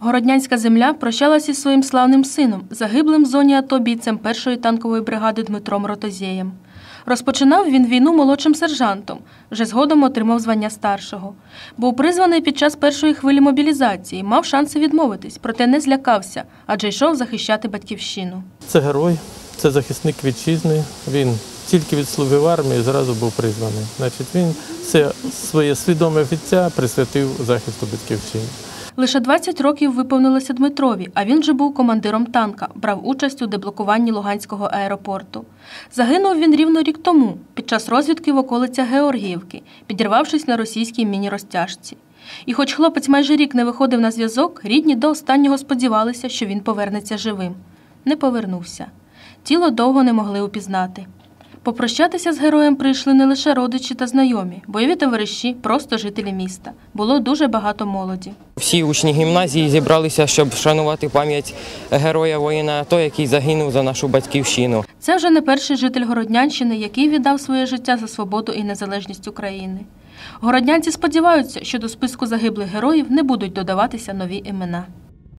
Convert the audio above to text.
Городнянська земля прощалася із своїм славним сином, загиблим в зоні АТО бійцем першої танкової бригади Дмитром Ротозєєм. Розпочинав він війну молодшим сержантом, вже згодом отримав звання старшого. Був призваний під час першої хвилі мобілізації, мав шанси відмовитись, проте не злякався, адже йшов захищати батьківщину. Це герой, це захисник вітчизни. Він тільки відслужив армії, зразу був призваний. Значить, він все своє свідоме життя присвятив захисту батьківщини. Лише 20 років виповнилося Дмитрові, а він вже був командиром танка, брав участь у деблокуванні Луганського аеропорту. Загинув він рівно рік тому, під час розвідки в околицях Георгіївки, підірвавшись на російській міні-розтяжці. І хоч хлопець майже рік не виходив на зв'язок, рідні до останнього сподівалися, що він повернеться живим. Не повернувся. Тіло довго не могли упізнати. Попрощатися з героєм прийшли не лише родичі та знайомі, бойові товариші, просто жителі міста. Було дуже багато молоді. Всі учні гімназії зібралися, щоб вшанувати пам'ять героя воїна АТО, який загинув за нашу батьківщину. Це вже не перший житель Городнянщини, який віддав своє життя за свободу і незалежність України. Городнянці сподіваються, що до списку загиблих героїв не будуть додаватися нові імена.